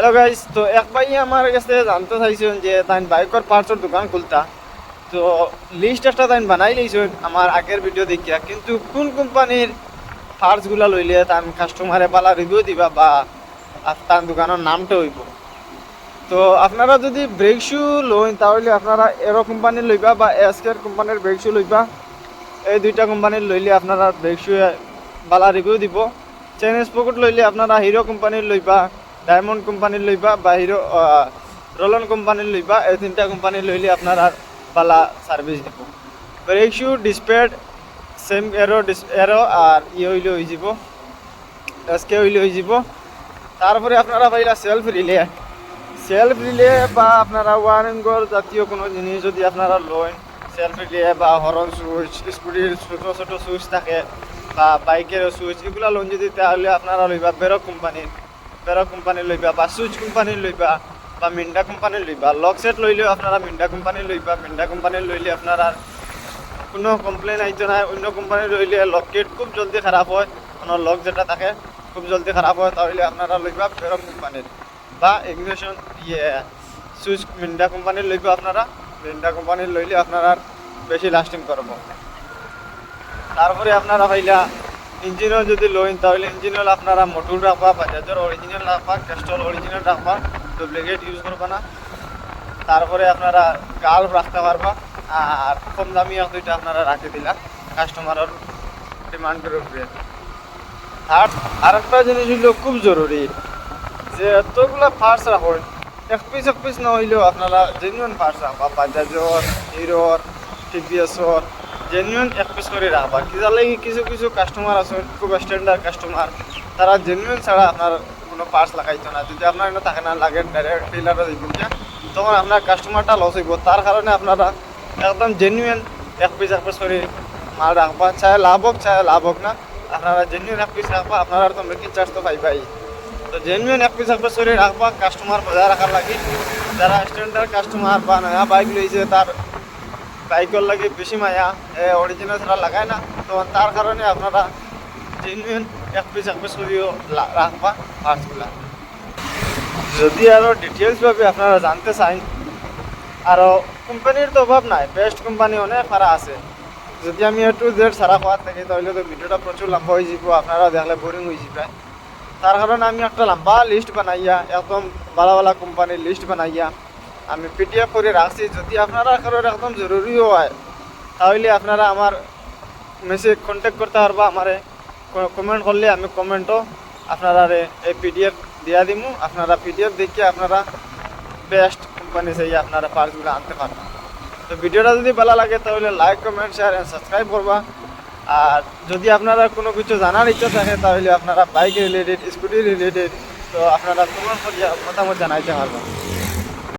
Hello guys তো এক ভাই আমার কাছে জানতে চাইছেন যে তাই বাইকের পার্টসের দোকান খুলতা। তো লিস্ট একটা তাই বানাই লইছেন আমার আগের ভিডিও দেখিয়া। কিন্তু কোন কোম্পানির পার্টসগুলা লইলে তান কাস্টমারে পালা রিভিউ দিবা বা তার দোকানের নামটা হইব। তো আপনারা যদি ব্রেক শু লইন, তাহলে আপনারা এরো কোম্পানির লইবা বা এসকের কোম্পানির ব্রেক শু লইবা। এই দুইটা কোম্পানির লইলে আপনারা ব্রেক শু বালা রিভিউ দিব। চাইনিজ পকেট লইলে আপনারা হিরো কোম্পানির লইবা। ডায়মন্ড কোম্পানির লইবা বা হিরো রোলন কোম্পানির লইবা এই তিনটা কোম্পানির লইলে আপনারা বালা সার্ভিস দিব। Brake shoe disc pad same এরো এরো আর ইয়ে হইলে হয়ে যাব। এসকে হইলে হয়ে যাব। তারপরে আপনারা পাইলা সেলফ রিলে সেলফ রিলে বা আপনারা ওয়ারেঙ্গর জাতীয় কোনো জিনিস যদি আপনারা লয় সেলফ রিলে বা হরন সুইচ স্কুটির ছোটো ছোটো সুইচ থাকে বা বাইকের সুইচ এগুলা লোন যদি তাহলে আপনারা লইবা বেরো কোম্পানির বেরো কোম্পানির লইবা বা সুইচ কোম্পানির লইবা বা মিন্ডা কোম্পানির লইবা লক সেট লইলেও আপনারা মিন্ডা কোম্পানির লইবা মিন্ডা কোম্পানির লইলে আপনারা কোনো কমপ্লেন আইতো না অন্য কোম্পানির লইলে লকেট খুব জলদি খারাপ হয়, কোনো লক যেটা থাকে, খুব জলদি খারাপ হয়, তাহলে আপনারা লইবা বেরো কোম্পানির বা ইগনিশন ইয়ে সুইচ মিন্ডা কোম্পানির লইব আপনারা মিন্ডা কোম্পানির লইলে আপনারা বেশি লাস্টিং করব তারপরে আপনারা ভাইলা ইঞ্জিনও যদি লইন, তাহলে ইঞ্জিনল আপনারা মোটর রাখবা বাজাজের অরিজিনাল রাখবা ক্যাস্টল অরিজিনাল রাখবা ডুপ্লিকেট ইউজ করবা না। তারপরে আপনারা গাল্ব রাখতে পারবা, আর কম দামি এক দুইটা আপনারা রাখে দিলা কাস্টমারের ডিমান্ডের উপরে। আর আরেকটা জিনিস হইল খুব জরুরি, যে এতগুলা ফার্স রাখুন এক পিস এক পিস না হইলেও আপনারা জেনুইন ফার্স রাখবা, বাজাজর, হিরোর টিভিএসর জেনুইন এক করে রাখবা কি লাগি কিছু কিছু কাস্টমার আছে, খুব স্ট্যান্ডার্ড কাস্টমার তারা জেনুইন ছাড়া আপনার কোনো পার্টস লাগাইতো না। যদি আপনার এটা থাকে না, লাগে ডাইরেক্ট টেলারে দিবেন যে তখন আপনার কাস্টমারটা লস হইব। তার কারণে আপনারা একদম জেনুইন এক পিস এক পিস করে। মাল রাখবা চায় লাভ হোক চায় লাভ হোক না, আপনারা জেনুইন এক পিস রাখবা, আপনারা তো মেকিং চার্জ তো পাইবাই। তো জেনুইন এক পিস এক পিস করে, রাখবা কাস্টমার বজায় রাখার লাগি। যারা স্ট্যান্ডার্ড কাস্টমার বা নয়া বাইক লইছে, তার বাইকের লাগে বেশি মায়া, এ অরিজিনাল ছাড়া লাগায় না। তো তার কারণে আপনারা জেনুইন এক পিস এক পিস করেও রাখবা পার্টসগুলা যদি আরও ডিটেলসভাবে আপনারা জানতে চান আরও কোম্পানির তো অভাব নাই বেস্ট কোম্পানি অনেক সারা আছে। যদি আমি একটু জেড সারা খাওয়ার থাকি, তাহলে তো ভিডিওটা প্রচুর লম্বা হয়ে যাব আপনারা দেখলে বোরিং হয়ে যাবে তার কারণে আমি একটা লম্বা লিস্ট বানাইয়া, একদম ভালো ভালো কোম্পানির লিস্ট বানাইয়া আমি পিডিএফ করে রাখছি যদি আপনারা কারোর একদম জরুরিও হয়, তাহলে আপনারা আমার মেসেজ কন্ট্যাক্ট করতে পারবা, আমারে কমেন্ট করলে আমি কমেন্টও আপনারা এই পিডিএফ দিয়া দিমু। আপনারা পিডিএফ দেখে আপনারা বেস্ট কোম্পানি সেই আপনারা পার্টসগুলো আনতে পারবেন। তো ভিডিওটা যদি ভালো লাগে, তাহলে like comment share and subscribe করবা। আর যদি আপনারা কোনো কিছু জানার ইচ্ছা থাকে, তাহলে আপনারা বাইক রিলেটেড স্কুটি রিলেটেড তো আপনারা করিয়া মতামত জানাইতে পারবেন